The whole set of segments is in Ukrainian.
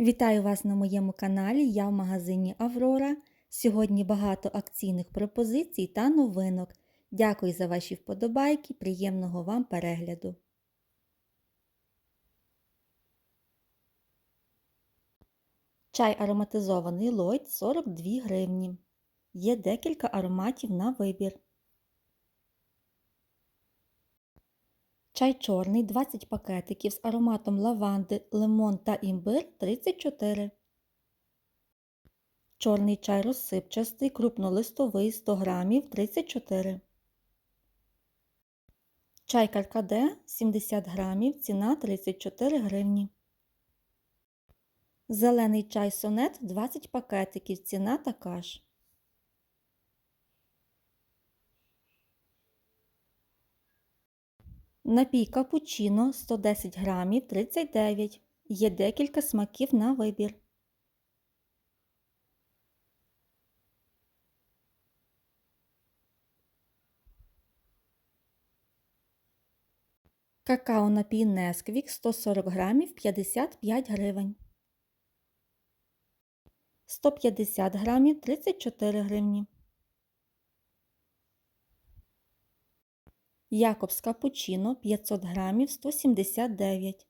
Вітаю вас на моєму каналі. Я в магазині Аврора. Сьогодні багато акційних пропозицій та новинок. Дякую за ваші вподобайки. Приємного вам перегляду. Чай ароматизований Лойд 42 гривні. Є декілька ароматів на вибір. Чай чорний 20 пакетиків з ароматом лаванди, лимон та імбир 34. Чорний чай розсипчастий, крупнолистовий 100 грамів 34. Чай каркаде 70 грамів, ціна 34 гривні. Зелений чай сонет 20 пакетиків, ціна така ж. Напій капучино 110 грамів 39. Є декілька смаків на вибір. Какао напій Несквік 140 грамів 55 гривень. 150 грамів 34 гривні. Якобс капучино 500 грамів 179.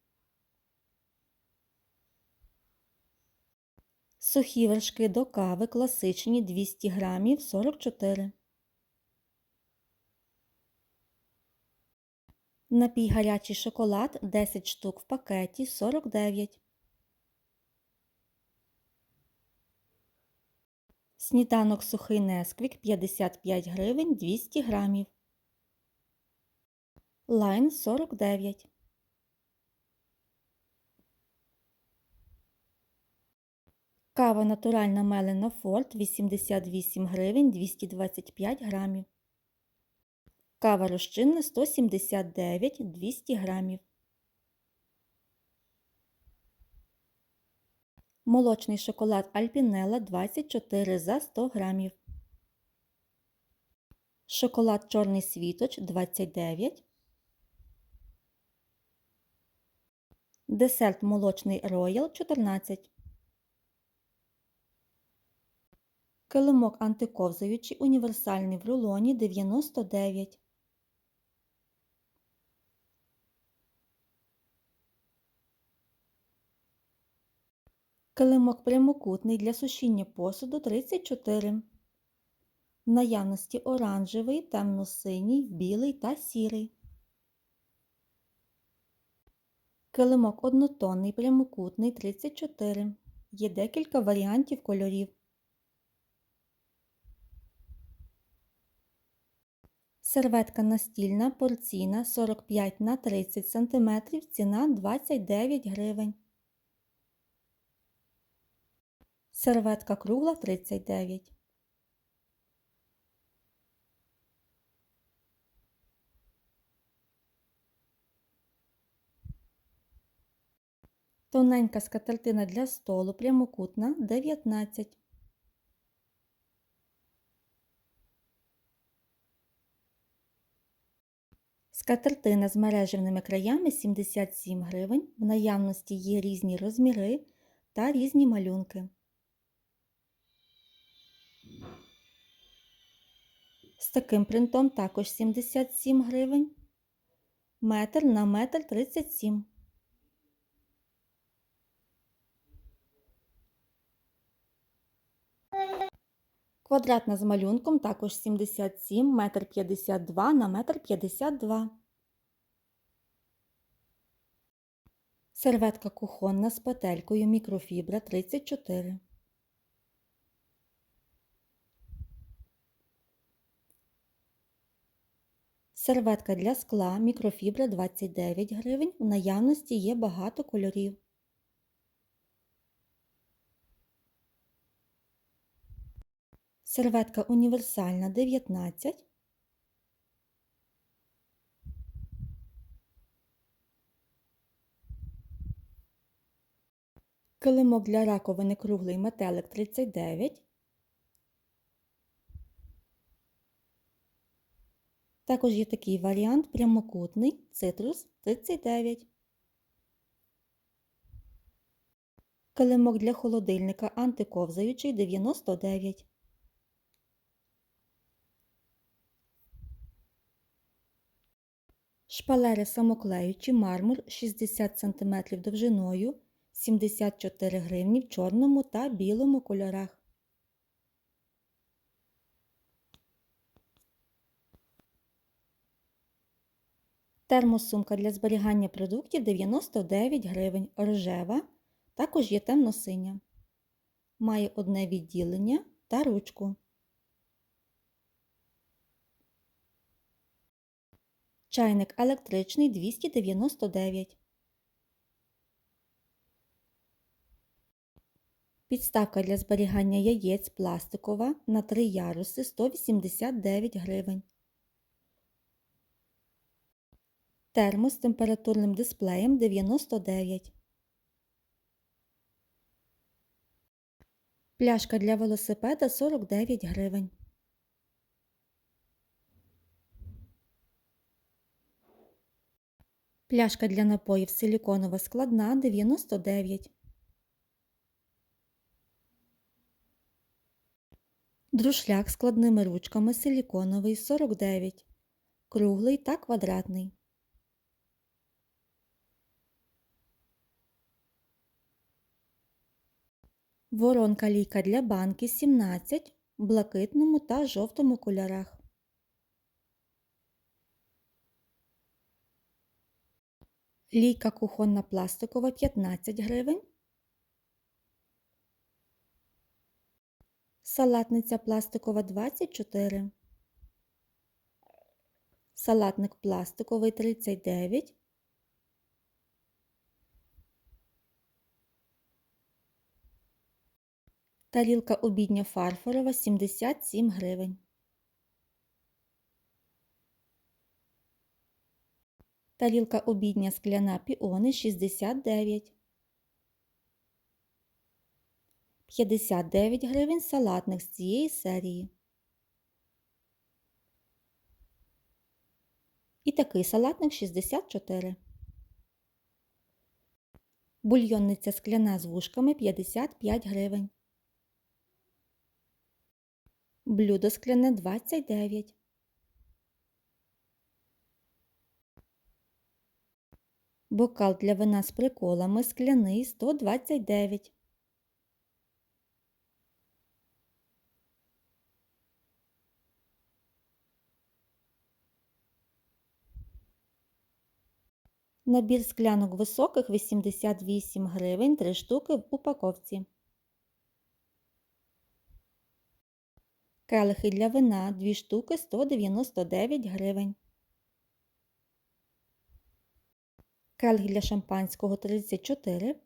Сухі вершки до кави класичні 200 грамів 44. Напій гарячий шоколад 10 штук в пакеті 49. Сніданок сухий Несквік 55 гривень 200 грамів. Лайн 49. Кава натуральна мелена Форт 88 гривень 225 грамів. Кава розчинна 179 200 грамів. Молочний шоколад Альпінела 24 за 100 грамів. Шоколад Чорний світоч 29. Десерт молочний Роял 14. Килимок антиковзаючий універсальний в рулоні 99. Килимок прямокутний для сушіння посуду 34. В наявності оранжевий, темно-синій, білий та сірий. Килимок однотонний прямокутний 34. Є декілька варіантів кольорів. Серветка настільна порційна 45 на 30 см, ціна 29 гривень. Серветка кругла 39. Тоненька скатертина для столу прямокутна 19. Скатертина з мережевними краями 77 гривень. В наявності є різні розміри та різні малюнки. З таким принтом також 77 гривень. Метр на метр 37. Квадратна з малюнком також 77, метр 52 на метр 52. Серветка кухонна з петелькою мікрофібра 34. Серветка для скла мікрофібра 29 гривень. У наявності є багато кольорів. Серветка універсальна 19. Килимок для раковини круглий метелик 39. Також є такий варіант прямокутний цитрус 39. Килимок для холодильника антиковзаючий 99. Шпалери самоклеючі мармур 60 см довжиною 74 гривні в чорному та білому кольорах. Термосумка для зберігання продуктів 99 гривень. Рожева. Також є темно-синя. Має одне відділення та ручку. Чайник електричний 299. Підставка для зберігання яєць пластикова на 3 яруси 189 гривень. Термос з температурним дисплеєм 99. Пляшка для велосипеда 49 гривень. Пляшка для напоїв силіконова складна 99. Друшляк складними ручками силіконовий 49. Круглий та квадратний. Воронка лійка для банки 17 в блакитному та жовтому кольорах. Лійка кухонна пластикова 15 гривень. Салатниця пластикова 24. Салатник пластиковий 39. Тарілка обідня фарфорова 77 гривень. Тарілка обідня скляна піони 69. 59 гривень салатних з цієї серії. І такий салатник 64. Бульйонниця скляна з вушками 55 гривень. Блюдо скляне 29. Бокал для вина з приколами скляний 129. Набір склянок високих 88 гривень 3 штуки в упаковці. Келихи для вина 2 штуки 199 гривень. Келих для шампанського 34.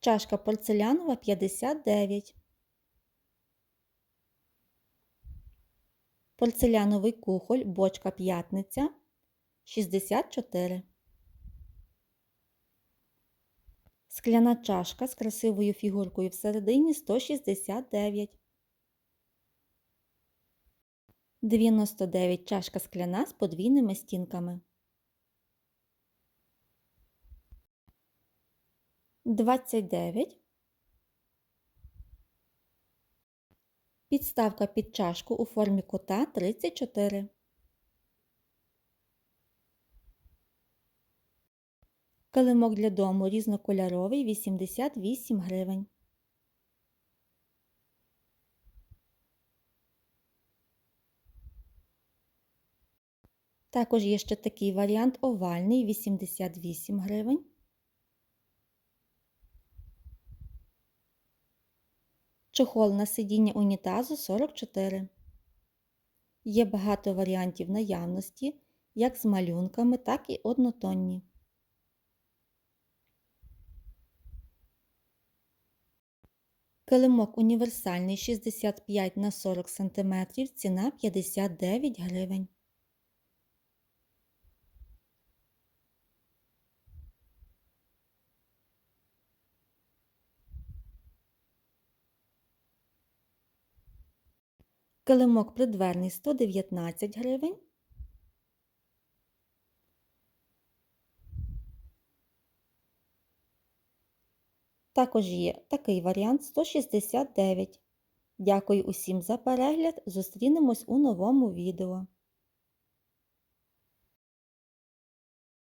Чашка порцелянова 59. Порцеляновий кухоль бочка п'ятниця 64. Скляна чашка з красивою фігуркою всередині 169. 99 чашка скляна з подвійними стінками. 29. Підставка під чашку у формі кота 34. Килимок для дому різнокольоровий 88 гривень. Також є ще такий варіант овальний 88 гривень. Чохол на сидіння унітазу 44. Є багато варіантів наявності, як з малюнками, так і однотонні. Килимок універсальний 65 на 40 см, ціна 59 гривень. Килимок придверний 119 гривень. Також є такий варіант 169. Дякую усім за перегляд. Зустрінемось у новому відео.